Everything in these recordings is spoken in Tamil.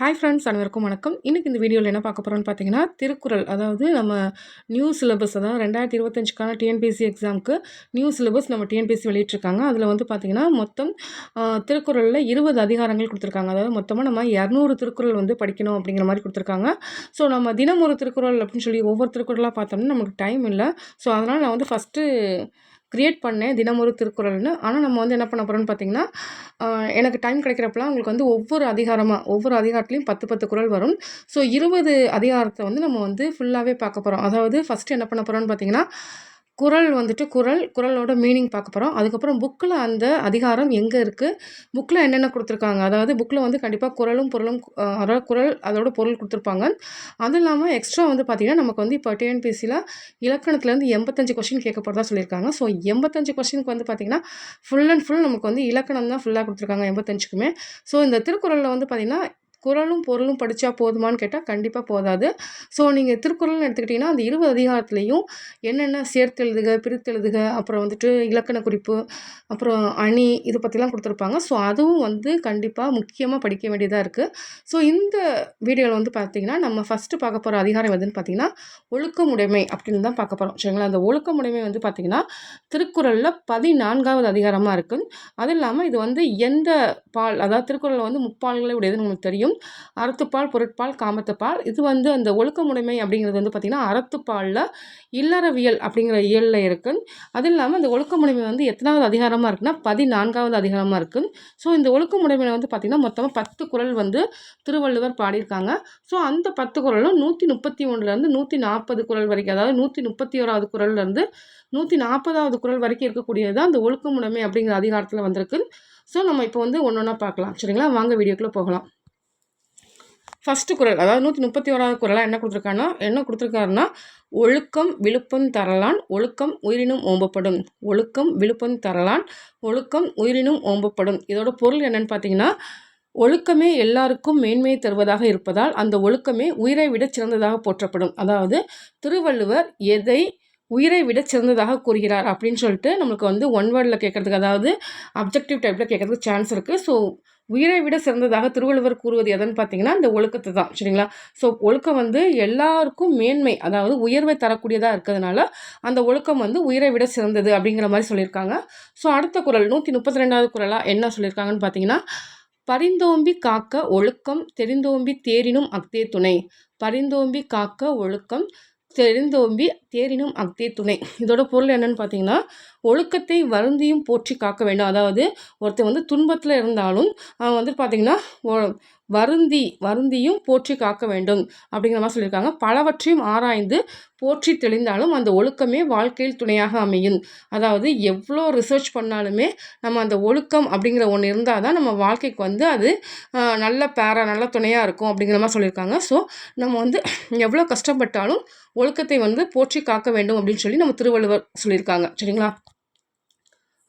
ஹாய் ஃப்ரெண்ட்ஸ் அனைவருக்கும் வணக்கம். இன்றைக்கி இந்த வீடியோவில் என்ன பார்க்க போகிறோம்னு பார்த்தீங்கன்னா திருக்குறள். அதாவது நம்ம நியூ சிலபஸ் அதாவது ரெண்டாயிரத்தி இருபத்தஞ்சுக்கான டிஎன்பிஎஸ்சி எக்ஸாமுக்கு நியூ சிலபஸ் நம்ம டிஎன்பிஎஸ்சி வெளியிட்ருக்காங்க அதில் வந்து பார்த்திங்கன்னா மொத்தம் திருக்குறளில் இருபது அதிகாரங்கள் கொடுத்துருக்காங்க. அதாவது மொத்தமாக நம்ம இரநூறு திருக்குறள் வந்து படிக்கணும் அப்படிங்கிற மாதிரி கொடுத்துருக்காங்க. ஸோ நம்ம தினம் ஒரு திருக்குறள் அப்படின்னு சொல்லி ஒவ்வொரு திருக்குறளாக பார்த்தோம்னா நமக்கு டைம் இல்லை. ஸோ அதனால் நான் வந்து ஃபஸ்ட்டு க்ரியேட் பண்ணேன் தினமொரு திருக்குறள்னு. ஆனால் நம்ம வந்து என்ன பண்ண போகிறோம்னு பார்த்தீங்கன்னா எனக்கு டைம் கிடைக்கிறப்பெல்லாம் உங்களுக்கு வந்து ஒவ்வொரு அதிகாரமாக ஒவ்வொரு அதிகாரத்துலையும் பத்து பத்து குறள் வரும். ஸோ இருபது அதிகாரத்தை வந்து நம்ம வந்து ஃபுல்லாகவே பார்க்க போகிறோம் அதாவது ஃபஸ்ட்டு என்ன பண்ண போகிறோம்னு பார்த்தீங்கன்னா குறள் வந்துட்டு குறள் குறளோட மீனிங் பார்க்க போகிறோம் அதுக்கப்புறம் புக்கில் அந்த அதிகாரம் எங்கே இருக்குது புக்கில் என்னென்ன கொடுத்துருக்காங்க? அதாவது புக்கில் வந்து கண்டிப்பாக குரலும் பொருளும் அதாவது குரல் அதோட பொருள் கொடுத்துருப்பாங்க. அது இல்லாமல் எக்ஸ்ட்ரா வந்து பார்த்திங்கன்னா நமக்கு வந்து இப்போ டிஎன்பிசியில் இலக்கணத்துலேருந்து எண்பத்தஞ்சு கொஷின் கேட்க போகிறதா சொல்லியிருக்காங்க. ஸோ எண்பத்தஞ்சு கொஷினுக்கு வந்து பார்த்திங்கன்னா ஃபுல் அண்ட் ஃபுல் நமக்கு வந்து இலக்கணம் தான் ஃபுல்லாக கொடுத்துருக்காங்க எண்பத்தஞ்சுக்குமே. ஸோ இந்த திருக்குறளில் வந்து பார்த்திங்கன்னா குரலும் பொருளும் படித்தா போதுமான்னு கேட்டால் கண்டிப்பாக போதாது. ஸோ நீங்கள் திருக்குறள்னு எடுத்துக்கிட்டிங்கன்னா அந்த இருபது அதிகாரத்துலேயும் என்னென்ன சேர்த்தெழுதுக பிரித்தெழுதுக அப்புறம் வந்துட்டு இலக்கண குறிப்பு அப்புறம் அணி இது பற்றிலாம் கொடுத்துருப்பாங்க. ஸோ அதுவும் வந்து கண்டிப்பாக முக்கியமாக படிக்க வேண்டியதாக இருக்குது ஸோ இந்த வீடியோவில் வந்து பார்த்திங்கன்னா நம்ம ஃபஸ்ட்டு பார்க்க போகிற அதிகாரம் எதுன்னு பார்த்தீங்கன்னா ஒழுக்கமுடைமை அப்படின்னு தான் பார்க்க போகிறோம் சரிங்களா? அந்த ஒழுக்கமுடைமை வந்து பார்த்திங்கன்னா திருக்குறளில் பதினான்காவது அதிகாரமாக இருக்குது அதுவும் இல்லாமல் இது வந்து எந்த பால் அதாவது திருக்குறளில் வந்து முப்பால்களை உடையதுன்னு உங்களுக்கு தெரியும். அறத்துப்பால் பொருட்பால் காமத்துப்பால். இது வந்து அந்த ஒழுக்கமுடைமை அப்படிங்கிறது வந்து பார்த்திங்கன்னா அறத்துப்பாலில் இல்லறவியல் அப்படிங்கிற இயலில் இருக்குது அது இல்லாமல் இந்த ஒழுக்கமுடைமை வந்து எத்தனாவது அதிகாரமாக இருக்குன்னா பதினான்காவது அதிகாரமாக இருக்குது ஸோ இந்த ஒழுக்கமுடைமையில் வந்து பார்த்திங்கன்னா மொத்தமாக பத்து குறள் வந்து திருவள்ளுவர் பாடியிருக்காங்க. ஸோ அந்த பத்து குரலும் நூற்றி முப்பத்தி ஒன்றுலேருந்து நூற்றி நாற்பது குறள் வரைக்கும் அதாவது நூற்றி முப்பத்தி ஓராவது குறள்லேருந்து நூற்றி நாற்பதாவது குரல் வரைக்கும் இருக்கக்கூடியது தான் அந்த ஒழுக்கமுடைமை அப்படிங்கிற அதிகாரத்தில் வந்திருக்கு. ஸோ நம்ம இப்போ வந்து ஒன்று ஒன்றா பார்க்கலாம். சரிங்களா? வாங்க வீடியோக்குள்ளே போகலாம். ஃபஸ்ட்டு குரல் அதாவது நூற்றி முப்பத்தி ஓராவது குரலாக என்ன கொடுத்துருக்காருன்னா என்ன கொடுத்துருக்காருன்னா ஒழுக்கம் விழுப்பம் தரலான் ஒழுக்கம் உயிரினும் ஓம்பப்படும். ஒழுக்கம் விழுப்பம் தரலான் ஒழுக்கம் உயிரினும் ஓம்பப்படும். இதோட பொருள் என்னன்னு பார்த்தீங்கன்னா ஒழுக்கமே எல்லாருக்கும் மேன்மையை தருவதாக இருப்பதால் அந்த ஒழுக்கமே உயிரை விட சிறந்ததாக போற்றப்படும். அதாவது திருவள்ளுவர் எதை உயிரை விட சிறந்ததாக கூறுகிறார் அப்படின்னு சொல்லிட்டு நம்மளுக்கு வந்து ஒன் வேர்டில் கேட்குறதுக்கு அதாவது அப்ஜெக்டிவ் டைப்பில் கேட்குறதுக்கு சான்ஸ் இருக்குது ஸோ உயிரை விட சிறந்ததாக திருவள்ளுவர் கூறுவது எதன்னு பார்த்தீங்கன்னா இந்த ஒழுக்கத்தை தான். சரிங்களா? ஸோ ஒழுக்கம் வந்து எல்லாருக்கும் மேன்மை அதாவது உயர்வை தரக்கூடியதாக இருக்கிறதுனால அந்த ஒழுக்கம் வந்து உயிரை விட சிறந்தது அப்படிங்கிற மாதிரி சொல்லியிருக்காங்க. ஸோ அடுத்த குறள் நூற்றி முப்பத்தி ரெண்டாவது குறளாக என்ன சொல்லியிருக்காங்கன்னு பார்த்தீங்கன்னா பரிந்தோம்பி காக்க ஒழுக்கம் தெரிந்தோம்பி தேரினும் அக்தே துணை. பரிந்தோம்பி காக்க ஒழுக்கம் தெரிந்தோம்பி தேரினும் அக்தே துணை. இதோட பொருள் என்னன்னு பார்த்தீங்கன்னா ஒழுக்கத்தை வருந்தியும் போற்றி காக்க வேண்டும். அதாவது ஒருத்தர் வந்து துன்பத்தில் இருந்தாலும் அவன் வந்து பார்த்திங்கன்னா வருந்தி வருந்தியும் போற்றி காக்க வேண்டும் அப்படிங்கிற மாதிரி சொல்லியிருக்காங்க. பலவற்றையும் ஆராய்ந்து போற்றி தெளிந்தாலும் அந்த ஒழுக்கமே வாழ்க்கையில் துணையாக அமையும். அதாவது எவ்வளோ ரிசர்ச் பண்ணாலுமே நம்ம அந்த ஒழுக்கம் அப்படிங்கிற ஒன்று இருந்தால் தான் நம்ம வாழ்க்கைக்கு வந்து அது நல்ல பேரா நல்ல துணையாக இருக்கும் அப்படிங்கிற மாதிரி சொல்லியிருக்காங்க. ஸோ நம்ம வந்து எவ்வளோ கஷ்டப்பட்டாலும் ஒழுக்கத்தை வந்து போற்றி காக்க வேண்டும் அப்படின்னு சொல்லி நம்ம திருவள்ளுவர் சொல்லியிருக்காங்க. சரிங்களா?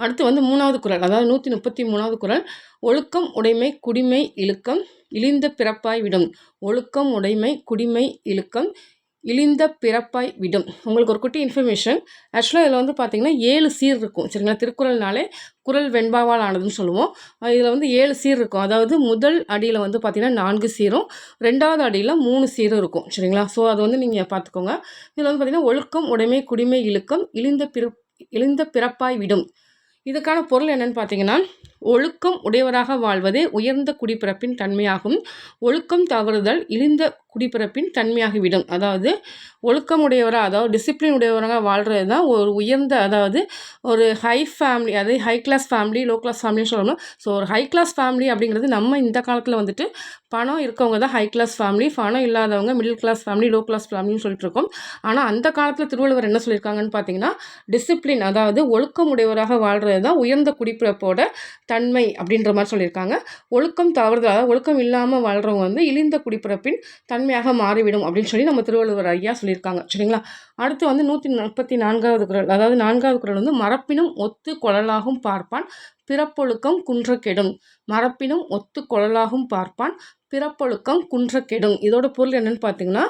அடுத்து வந்து மூணாவது குறள் அதாவது நூற்றி முப்பத்தி மூணாவது குறள் ஒழுக்கம் உடைமை குடிமை இழுக்கம் இழிந்த பிறப்பாய் விடும். ஒழுக்கம் உடைமை குடிமை இழுக்கம் இழிந்த பிறப்பாய் விடும். உங்களுக்கு ஒரு குட்டி இன்ஃபர்மேஷன் ஆக்சுவலாக இதில் வந்து பார்த்தீங்கன்னா ஏழு சீர் இருக்கும். சரிங்களா? திருக்குறள்னாலே குரல் வெண்பாவால் ஆனதுன்னு சொல்லுவோம். இதில் வந்து ஏழு சீர் இருக்கும். அதாவது முதல் அடியில் வந்து பார்த்திங்கன்னா நான்கு சீரும் ரெண்டாவது அடியில் மூணு சீரும் இருக்கும். சரிங்களா? ஸோ அது வந்து நீங்கள் பார்த்துக்கோங்க இதில் வந்து பார்த்தீங்கன்னா ஒழுக்கம் உடைமை குடிமை இழுக்கம் இழிந்த பிற இழிந்த பிறப்பாய் விடும். இதுக்கான பொருள் என்னென்னு பார்த்தீங்கன்னா ஒழுக்கம் உடையவராக வாழ்வதே உயர்ந்த குடிப்பிறப்பின் தன்மையாகும். ஒழுக்கம் தவறுதல் இழிந்த குடிப்பிறப்பின் தன்மையாகிவிடும். அதாவது ஒழுக்கம் உடையவராக அதாவது டிசிப்ளின் உடையவராக வாழ்கிறது தான் ஒரு உயர்ந்த அதாவது ஒரு ஹை ஃபேமிலி அதாவது high class family low class ஃபேமிலின்னு சொல்லணும். ஸோ ஒரு ஹை கிளாஸ் ஃபேமிலி அப்படிங்கிறது நம்ம இந்த காலத்தில் வந்துட்டு பணம் இருக்கவங்க தான் ஹை கிளாஸ் ஃபேமிலி பணம் இல்லாதவங்க middle class family low class ஃபேமிலின்னு சொல்லிட்டு இருக்கோம் ஆனால் அந்த காலத்தில் திருவள்ளுவர் என்ன சொல்லியிருக்காங்கன்னு பார்த்தீங்கன்னா டிசிப்ளின் அதாவது ஒழுக்கம் உடையவராக வாழ்கிறது தான் உயர்ந்த குடிப்பிறப்போட தன்மை அப்படின்ற மாதிரி சொல்லியிருக்காங்க. ஒழுக்கம் தவறுதல் அதாவது ஒழுக்கம் இல்லாமல் வாழ்கிறவங்க வந்து இழிந்த குடிப்பிறப்பின் தன்மையாக மாறிவிடும் அப்படின்னு சொல்லி நம்ம திருவள்ளுவர் ஐயா சொல்லியிருக்காங்க. சரிங்களா? அடுத்து வந்து நூற்றி முப்பத்தி நான்காவது குறள் அதாவது நான்காவது குறள் வந்து மரப்பினும் ஒத்து குழலாகவும் பார்ப்பான் பிறப்பொழுக்கம் குன்ற கெடும் மரப்பினும் ஒத்து குழலாகவும் பார்ப்பான் பிறப்பொழுக்கம் குன்றக்கெடும். இதோட பொருள் என்னென்னு பார்த்தீங்கன்னா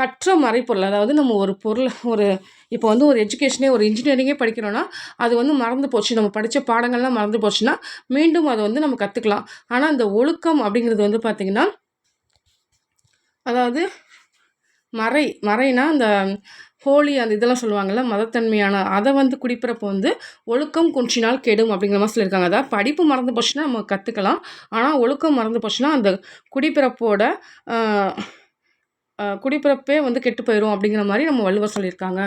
கற்ற மறைப்பொருள். அதாவது நம்ம ஒரு பொருள் ஒரு இப்போ வந்து ஒரு எஜுகேஷனே ஒரு இன்ஜினியரிங்கே படிக்கிறோன்னா அது வந்து மறந்து போச்சு. நம்ம படித்த பாடங்கள்லாம் மறந்து போச்சுன்னா மீண்டும் அதை வந்து நம்ம கற்றுக்கலாம் ஆனால் அந்த ஒழுக்கம் அப்படிங்கிறது வந்து பார்த்திங்கன்னா அதாவது மறை மறைனா அந்த ஹோலி அந்த இதெல்லாம் சொல்லுவாங்கள்ல மதத்தன்மையான அதை வந்து குடிப்பிறப்போ வந்து ஒழுக்கம் குன்றினால் கெடும் அப்படிங்கிற மாதிரி சொல்லியிருக்காங்க. அதாவது படிப்பு மறந்து போச்சுன்னா நம்ம கற்றுக்கலாம் ஆனால் ஒழுக்கம் மறந்து போச்சுன்னா அந்த குடிப்பிறப்போட குடிப்பிறப்பே வந்து கெட்டு போயிடும் அப்படிங்கிற மாதிரி நம்ம வள்ளுவர் சொல்லியிருக்காங்க.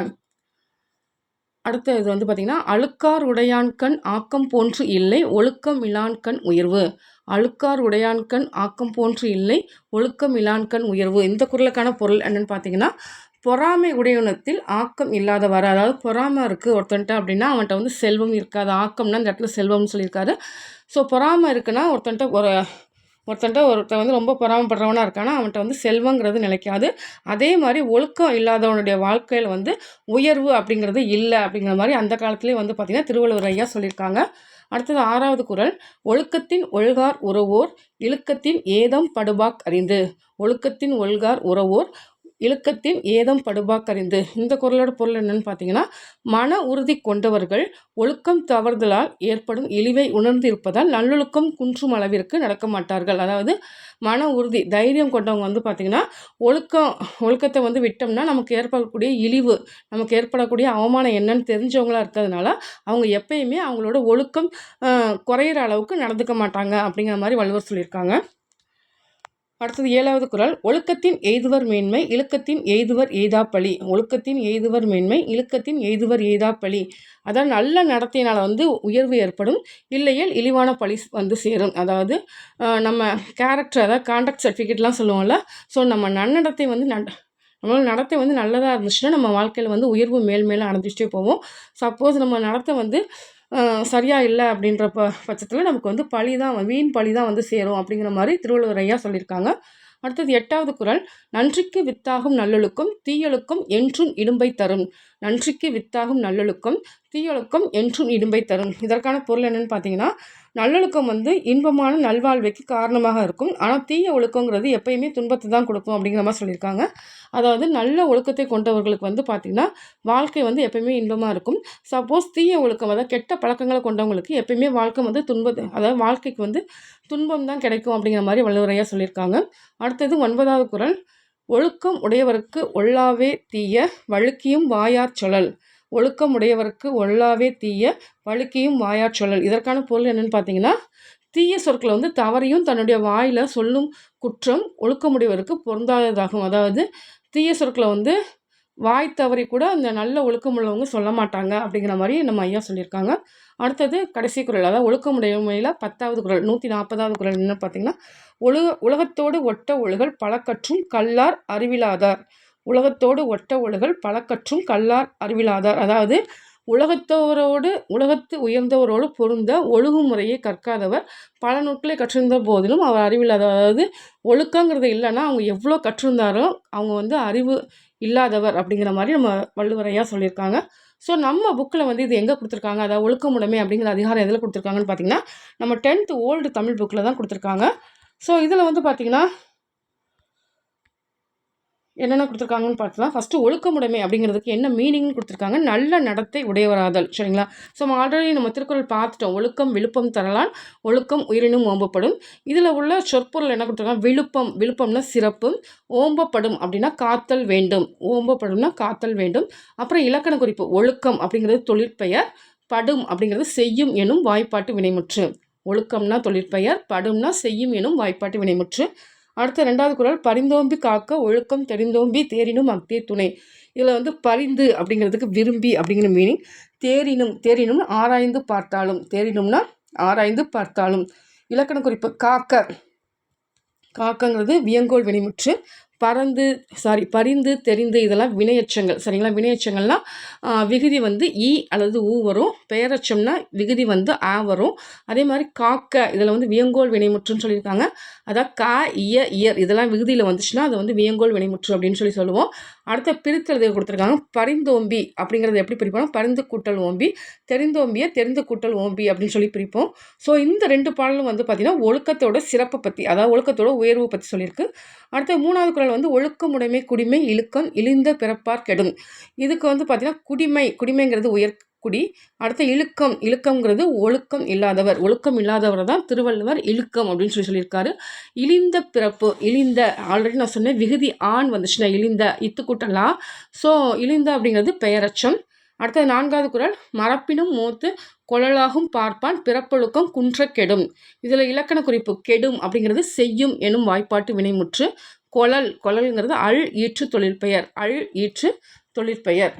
அடுத்த இது வந்து பார்த்திங்கன்னா அழுக்கார் உடையான்கண் ஆக்கம் போன்று இல்லை ஒழுக்கம் இலான்கண் உயர்வு. அழுக்கார் உடையான்கண் ஆக்கம் போன்று இல்லை ஒழுக்கம் இலான்கண் உயர்வு. இந்த குரலுக்கான பொருள் என்னென்னு பார்த்தீங்கன்னா பொறாமை உடையனத்தில் ஆக்கம் இல்லாதவாறு. அதாவது பொறாமை இருக்குது ஒருத்தன்ட்ட அப்படின்னா அவன்கிட்ட வந்து செல்வம் இருக்காது. ஆக்கம்னா இந்த இடத்துல செல்வம்னு சொல்லியிருக்காரு. ஸோ பொறாமை இருக்குன்னா ஒருத்தன்ட்ட ஒரு ஒருத்தன்ட்ட ஒருத்தன் வந்து ரொம்ப பொறாமப்படுறவனாக இருக்கானா அவன்கிட்ட வந்து செல்வங்கிறது நிலைக்காது. அதே மாதிரி ஒழுக்கம் இல்லாதவனுடைய வாழ்க்கையில் வந்து உயர்வு அப்படிங்கிறது இல்லை அப்படிங்கிற மாதிரி அந்த காலத்துலேயே வந்து பார்த்திங்கன்னா திருவள்ளுவர் ஐயா சொல்லியிருக்காங்க. அடுத்தது ஆறாவது குரல் ஒழுக்கத்தின் ஒழுகார் உறவோர் இழுக்கத்தின் ஏதம் படுபாக் அறிந்து. ஒழுக்கத்தின் ஒழுகார் உறவோர் இழுக்கத்தின் ஏதம் படுபாக்கறிந்து. இந்த குரலோட பொருள் என்னன்னு பார்த்தீங்கன்னா மன உறுதி கொண்டவர்கள் ஒழுக்கம் தவறுதலால் ஏற்படும் இழிவை உணர்ந்து இருப்பதால் நல்லொழுக்கம் குன்றும் அளவிற்கு நடக்க மாட்டார்கள். அதாவது மன உறுதி தைரியம் கொண்டவங்க வந்து பார்த்திங்கன்னா ஒழுக்கம் ஒழுக்கத்தை வந்து விட்டோம்னா நமக்கு ஏற்படக்கூடிய இழிவு நமக்கு ஏற்படக்கூடிய அவமானம் என்னன்னு தெரிஞ்சவங்களாக இருக்கிறதுனால அவங்க எப்பயுமே அவங்களோட ஒழுக்கம் குறையிற அளவுக்கு நடந்துக்க மாட்டாங்க அப்படிங்கிற மாதிரி வள்ளுவர் சொல்லியிருக்காங்க. அடுத்தது ஏழாவது குரல் ஒழுக்கத்தின் எய்துவர் மேன்மை இழுக்கத்தின் எய்துவர் எய்தாப்பழி. ஒழுக்கத்தின் எய்துவர் மேன்மை இழுக்கத்தின் எய்துவர் எய்தாப்பழி. அதான் நல்ல நடத்தையினால் வந்து உயர்வு ஏற்படும். இல்லையில் இழிவான பழி வந்து சேரும். அதாவது நம்ம கேரக்டர் அதாவது கான்டாக்ட் சர்டிஃபிகேட்லாம் சொல்லுவோம்ல. ஸோ நம்ம நன்னடத்தை வந்து நட நம்மளோட நடத்தை வந்து நல்லதாக இருந்துச்சுன்னா நம்ம வாழ்க்கையில் வந்து உயர்வு மேல் மேலே அடைஞ்சிட்டே போவோம். சப்போஸ் நம்ம நடத்தை வந்து சரியாக இல்லை அப்படின்ற ப பட்சத்தில் நமக்கு வந்து பழி தான் வீண் பழி தான் வந்து சேரும் அப்படிங்கிற மாதிரி திருவள்ளுவர் ஐயா சொல்லியிருக்காங்க. அடுத்தது எட்டாவது குரல். நன்றிக்கு வித்தாகும் நல்லொழுக்கம் தீயொழுக்கம் என்றும் இடும்பை தரும். நன்றிக்கு வித்தாகும் நல்லொழுக்கம் தீயொழுக்கம் என்றும் இடும்பை தரும். இதற்கான பொருள் என்னென்னு பார்த்தீங்கன்னா நல்லொழுக்கம் வந்து இன்பமான நல்வாழ்வைக்கு காரணமாக இருக்கும். ஆனால் தீய ஒழுக்கங்கிறது எப்பயுமே துன்பத்தை தான் கொடுக்கும் அப்படிங்கிற மாதிரி சொல்லியிருக்காங்க. அதாவது நல்ல ஒழுக்கத்தை கொண்டவர்களுக்கு வந்து பார்த்திங்கன்னா வாழ்க்கை வந்து எப்பயுமே இன்பமாக இருக்கும். சப்போஸ் தீய ஒழுக்கம் அதாவது கெட்ட பழக்கங்களை கொண்டவங்களுக்கு எப்பயுமே வாழ்க்கை வந்து துன்பத்தை அதாவது வாழ்க்கைக்கு வந்து துன்பம் தான் கிடைக்கும் அப்படிங்கிற மாதிரி வல்லுரையாக சொல்லியிருக்காங்க. அடுத்தது ஒன்பதாவது குரல். ஒழுக்கம் உடையவருக்கு ஒல்லாவே தீய வழுக்கியும் வாயார் சொல்லல் ஒழுக்கம் உடையவருக்கு ஒல்லாவே தீய வழுக்கியும் வாயாற் சொல்லல் இதற்கான பொருள் என்னென்னு பார்த்தீங்கன்னா தீய சொற்களை வந்து தவறையும் தன்னுடைய வாயில் சொல்லும் குற்றம் ஒழுக்கமுடையவருக்கு பொருந்தாததாகும். அதாவது தீய சொற்களை வந்து வாய் தவறி கூட அந்த நல்ல ஒழுக்கம் உள்ளவங்க சொல்ல மாட்டாங்க அப்படிங்கிற மாதிரி நம்ம ஐயா சொல்லியிருக்காங்க. அடுத்தது கடைசி குரல். அதாவது ஒழுக்கமுடையமையில் பத்தாவது குரல் நூற்றி நாற்பதாவது குரல் என்ன பார்த்தீங்கன்னா ஒழுக உலகத்தோடு ஒட்ட ஒழுகல் பழக்கற்றும் கல்லார் அறிவிலாதார். உலகத்தோடு ஒட்ட ஒழுகல் பழக்கற்றும் கல்லார் அறிவிலாதார். அதாவது உலகத்தவரோடு உலகத்து உயர்ந்தவரோடு பொருந்த ஒழுகுமுறையை கற்காதவர். பல நூட்களை கற்றிருந்த போதிலும் அவர் அறிவில்லாத அதாவது ஒழுக்கங்கிறது இல்லைன்னா அவங்க எவ்வளோ கற்றிருந்தாரோ அவங்க வந்து அறிவு இல்லாதவர் அப்படிங்கிற மாதிரி நம்ம வள்ளுவரையாக சொல்லியிருக்காங்க. ஸோ நம்ம புக்கில் வந்து இது எங்கே கொடுத்துருக்காங்க? அதாவது ஒழுக்கமுடைமை அப்படிங்கிற அதிகாரம் எதில் கொடுத்துருக்காங்கன்னு பார்த்தீங்கன்னா நம்ம டென்த்து ஓல்டு தமிழ் புக்கில் தான் கொடுத்துருக்காங்க. ஸோ இதில் வந்து பார்த்திங்கன்னா என்னென்ன கொடுத்துருக்காங்கன்னு பார்த்தலாம் ஃபஸ்ட்டு ஒழுக்கமுடைமை அப்படிங்கிறதுக்கு என்ன மீனிங்னு கொடுத்துருக்காங்க. நல்ல நடத்தை உடையவராதல். சரிங்களா? ஸோ நம்ம ஆல்ரெடி நம்ம திருக்குறள் பார்த்துட்டோம். ஒழுக்கம் விழுப்பம் தரலான் ஒழுக்கம் உயிரினும் ஓம்பப்படும். இதில் உள்ள சொற்பொருள் என்ன கொடுத்துருக்காங்க? விழுப்பம். விழுப்பம்னா சிறப்பு. ஓம்பப்படும் அப்படின்னா காத்தல் வேண்டும். ஓம்பப்படும்னா காத்தல் வேண்டும். அப்புறம் இலக்கண குறிப்பு ஒழுக்கம் அப்படிங்கிறது தொழிற்பெயர். படும் அப்படிங்கிறது செய்யும் எனும் வாய்ப்பாட்டு வினைமுற்று. ஒழுக்கம்னா தொழிற்பெயர் படும்னா செய்யும் எனும் வாய்ப்பாட்டு வினைமுற்று. அடுத்த ரெண்டாவது குரல் பரிந்தோம்பி காக்க ஒழுக்கம் தெரிந்தோம்பி தேரினும் அக்தே துணை. இதில் வந்து பரிந்து அப்படிங்கிறதுக்கு விரும்பி அப்படிங்கிற மீனிங் தேரினும் தேரினும் ஆராய்ந்து பார்த்தாலும் தேரினும்னா ஆராய்ந்து பார்த்தாலும். இலக்கண குறிப்பு காக்க. காக்கங்கிறது வியங்கோல் வெளிமுற்று பறந்து சாரி பரிந்து தெரிந்து இதெல்லாம் வினையச்சங்கள். சரிங்களா? வினையச்சங்கள்னால் விகுதி வந்து ஈ அல்லது ஊ வரும். பெயரச்சம்னா விகுதி வந்து ஆ வரும். அதே மாதிரி காக்க இதில் வந்து வியங்கோல் வினைமுற்றுன்னு சொல்லியிருக்காங்க. அதான் கா இய இயர் இதெல்லாம் விகுதியில் வந்துச்சுன்னா அது வந்து வியங்கோல் வினைமுற்று அப்படின்னு சொல்லி சொல்லுவோம். அடுத்த பிரித்தெழுதி கொடுத்துருக்காங்க. பரிந்தோம்பி அப்படிங்கிறது எப்படி பிரிப்போம் பரிந்து கூட்டல் ஓம்பி தெரிந்தோம்பிய தெரிந்து கூட்டல் ஓம்பி அப்படின்னு சொல்லி பிரிப்போம். ஸோ இந்த ரெண்டு பாடலும் வந்து பார்த்திங்கன்னா ஒழுக்கத்தோட சிறப்பை பற்றி அதாவது ஒழுக்கத்தோட உயர்வு பற்றி சொல்லியிருக்கு. அடுத்த மூணாவது குரல் வந்து ஒழுக்கமுடைமை குடிமை இழுக்கம் இழிந்த பிறப்பார் கெடும். இதுக்கு வந்து பார்த்திங்கன்னா குடிமை குடிமைங்கிறது உயர் குடி. அடுத்து இழுக்கம் இழுக்கம்ங்கிறது ஒழுக்கம் இல்லாதவர். ஒழுக்கம் இல்லாதவர் தான் திருவள்ளுவர் இழுக்கம் அப்படின்னு சொல்லி சொல்லியிருக்காரு. இழிந்த பிறப்பு இழிந்த ஆல்ரெடி நான் சொன்னேன் விகுதி ஆண் வந்துச்சுன்னா இழிந்த இத்துக்கூட்டலாம் ஸோ இழிந்த அப்படிங்கிறது பெயரச்சம். அடுத்தது நான்காவது குரல் மரப்பினும் மூத்து கொழலாகும் பார்ப்பான் பிறப்பொழுக்கம் குன்ற கெடும். இதில் இலக்கண குறிப்பு கெடும் அப்படிங்கிறது செய்யும் எனும் வாய்ப்பாட்டு வினைமுற்று. கொழல் கொழல்ங்கிறது அழ் ஈற்று தொழிற்பெயர் அழ் ஈற்று தொழிற்பெயர்.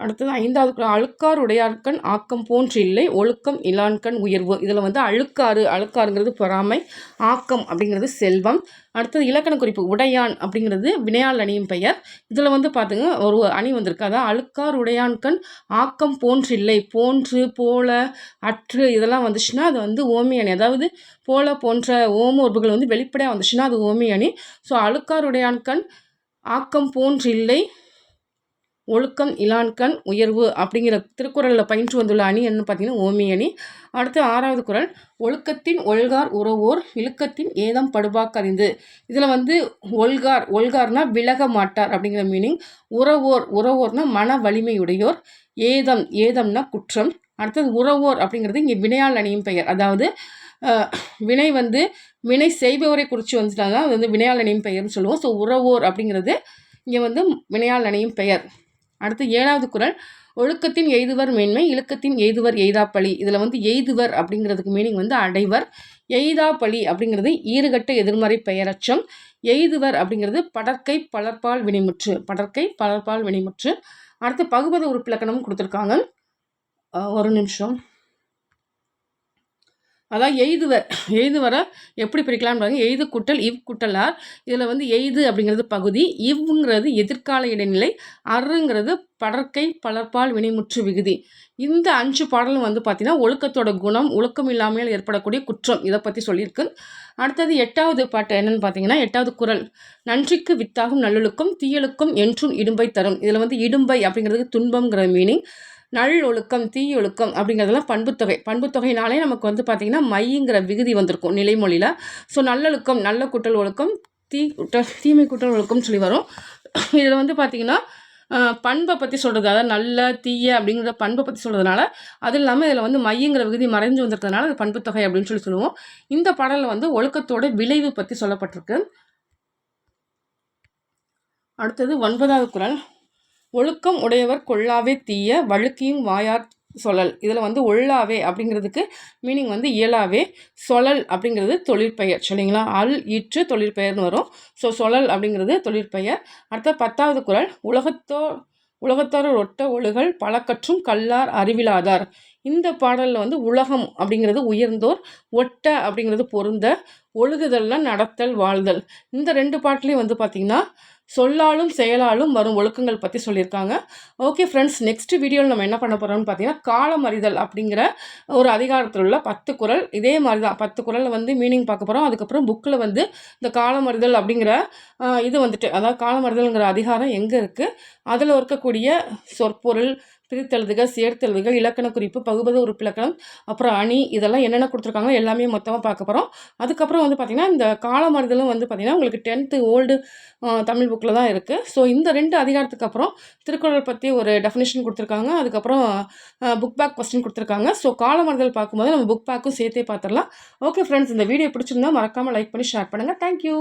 அடுத்தது ஐந்தாவது அழுக்கார் உடையார்கண் ஆக்கம் போன்று இல்லை ஒழுக்கம் இலான்கண் உயர்வு. இதில் வந்து அழுக்காறு அழுக்காருங்கிறது பொறாமை ஆக்கம் அப்படிங்கிறது செல்வம். அடுத்தது இலக்கண குறிப்பு உடையான் அப்படிங்கிறது வினையால் அணியும் பெயர். இதில் வந்து பார்த்துங்க ஒரு அணி வந்திருக்கு. அதான் அழுக்கார் உடையான்கண் ஆக்கம் போன்று இல்லை போன்று போல அற்று இதெல்லாம் வந்துச்சுன்னா அது வந்து ஓமி அணி. அதாவது போல போன்ற ஓம உறுப்புகள் வந்து வெளிப்படையாக வந்துச்சுன்னா அது ஓமி அணி. ஸோ அழுக்கார் உடையான்கண் ஆக்கம் போன்று இல்லை ஒழுக்கம் இலான்கண் உயர்வு அப்படிங்கிற திருக்குறளில் பயின்று வந்துள்ள அணி என்ன பார்த்தீங்கன்னா ஓமி அணி. அடுத்து ஆறாவது குரல் ஒழுக்கத்தின் ஒல்கார் உறவோர் இழுக்கத்தின் ஏதம் படுபாக்கறிந்து. இதில் வந்து ஒல்கார் ஒல்கார்னால் விலக மாட்டார் அப்படிங்கிற மீனிங் உறவோர் உறவோர்னா மன வலிமையுடையோர் ஏதம் ஏதம்னா குற்றம். அடுத்தது உறவோர் அப்படிங்கிறது இங்கே வினையால் அணியும் பெயர். அதாவது வினை வந்து வினை செய்பவரை குறித்து வந்துட்டாங்க அது வந்து வினையால் அணியும் பெயர்னு சொல்லுவோம். ஸோ உறவோர் அப்படிங்கிறது இங்கே வந்து வினையால் அணியும் பெயர். அடுத்து ஏழாவது குரல் ஒழுக்கத்தின் எய்துவர் மேன்மை இழுக்கத்தின் எய்துவர் எய்தாப்பழி. இதில் வந்து எய்துவர் அப்படிங்கிறதுக்கு மீனிங் வந்து அடைவர். எய்தாப்பழி அப்படிங்கிறது ஈறுகட்ட எதிர்மறை பெயரச்சம். எய்துவர் அப்படிங்கிறது படற்கை பலர்பால் வினைமுற்று. படற்கை பலர்பால் வினைமுற்று. அடுத்து பகுபத உறுப்பிலக்கணமும் கொடுத்துருக்காங்க. ஒரு நிமிஷம். அதான் எய்துவர் எய்துவரை எப்படி பிரிக்கலாம்னு பாருங்க எய்து குட்டல் இவ் குட்டலார். இதில் வந்து எய்து அப்படிங்கிறது பகுதி. இவ்ங்கிறது எதிர்கால இடைநிலை. அருங்கிறது படற்கை பலர்பால் வினைமுற்று விகுதி. இந்த அஞ்சு பாடலும் வந்து பார்த்திங்கன்னா ஒழுக்கத்தோட குணம் ஒழுக்கம் இல்லாமல் ஏற்படக்கூடிய குற்றம். இதை பற்றி சொல்லியிருக்கு. அடுத்தது எட்டாவது பாட்டு என்னென்னு பார்த்தீங்கன்னா எட்டாவது குரல். நன்றிக்கு வித்தாகும் நல்லொழுக்கம் தீயலுக்கும் என்றும் இடும்பை தரும். இதில் வந்து இடும்பை அப்படிங்கிறதுக்கு துன்பங்கிற மீனிங் நல் ஒழுக்கம் அப்படிங்கிறதெல்லாம் பண்புத்தொகை. பண்புத்தொகைனாலே நமக்கு வந்து பார்த்திங்கன்னா மைங்கிற விகுதி வந்திருக்கும் நிலைமொழியில். ஸோ நல்லொழுக்கம் நல்ல குட்டல் ஒழுக்கம் தீ குட்டல் தீமை குட்டல் ஒழுக்கம்னு சொல்லி வரும். இதில் வந்து பார்த்திங்கன்னா பண்பை பற்றி சொல்கிறது அதாவது நல்ல தீய அப்படிங்கிற பண்பை பற்றி சொல்கிறதுனால அது இல்லாமல் இதில் வந்து மையங்கிற விகுதி மறைஞ்சு வந்துருக்கிறதுனால அது பண்புத்தொகை அப்படின்னு சொல்லி சொல்லுவோம். இந்த பாடலில் வந்து ஒழுக்கத்தோட விளைவு பற்றி சொல்லப்பட்டிருக்கு. அடுத்தது ஒன்பதாவது குரல். ஒழுக்கம் உடையவர் கொள்ளாவே தீய வழுக்கியும் வாயார் சொலல் இதில் வந்து ஒள்ளாவே அப்படிங்கிறதுக்கு மீனிங் வந்து இயலாவே. சொலல் அப்படிங்கிறது தொழிற்பெயர் சரிங்களா? அல் ஈற்று தொழிற்பெயர்னு வரும். ஸோ சொலல் அப்படிங்கிறது தொழிற்பெயர். அடுத்த பத்தாவது குரல் உலகத்தோ உலகத்தோர் ஒட்ட ஒழுகல் பழக்கற்றும் கல்லார் அறிவிலாதார். இந்த பாடலில் வந்து உலகம் அப்படிங்கிறது உயர்ந்தோர் ஒட்ட அப்படிங்கிறது பொருந்த ஒழுகுதலில் நடத்தல் வாழ்தல். இந்த ரெண்டு பாட்டிலையும் வந்து பார்த்திங்கன்னா சொல்லாலும் செயலாலும் வரும் ஒழுக்கங்கள் பற்றி சொல்லியிருக்காங்க. ஓகே ஃப்ரெண்ட்ஸ் நெக்ஸ்ட் வீடியோவில் நம்ம என்ன பண்ண போகிறோம்னு பார்த்தீங்கன்னா காலமறிதல் அப்படிங்கிற ஒரு அதிகாரத்தில் உள்ள பத்து குரல். இதே மாதிரி தான் பத்து குரலில் வந்து மீனிங் பார்க்க போகிறோம் அதுக்கப்புறம் புக்கில் வந்து இந்த காலமறிதல் அப்படிங்கிற இது வந்துட்டு அதாவது காலமறிதல்ங்கிற அதிகாரம் எங்கே இருக்குது அதில் இருக்கக்கூடிய சொற்பொருள் பிரித்தெழுதுக சேர்த்தெழுதுக இலக்கண குறிப்பு பகுபத உறுப்பிலக்கணம் அப்புறம் அணி இதெல்லாம் என்னென்ன கொடுத்துருக்காங்க எல்லாமே மொத்தமாக பார்க்க போகிறோம் அதுக்கப்புறம் வந்து பார்த்திங்கன்னா இந்த காலமறிதலும் வந்து பார்த்திங்கன்னா உங்களுக்கு டென்த்து ஓல்டு தமிழ் புக்கில் தான் இருக்குது ஸோ இந்த ரெண்டு அதிகாரத்துக்கு அப்புறம் திருக்குறள் பற்றி ஒரு டெஃபினேஷன் கொடுத்துருக்காங்க. அதுக்கப்புறம் புக் பேக் கொஸ்டின் கொடுத்துருக்காங்க. ஸோ காலமறிதல் பார்க்கும்போது நம்ம புக் பேக்கும் சேர்த்தே பார்த்துடலாம். ஓகே ஃப்ரெண்ட்ஸ் இந்த வீடியோ பிடிச்சிருந்தா மறக்காமல் லைக் பண்ணி ஷேர் பண்ணுங்கள் தேங்க்யூ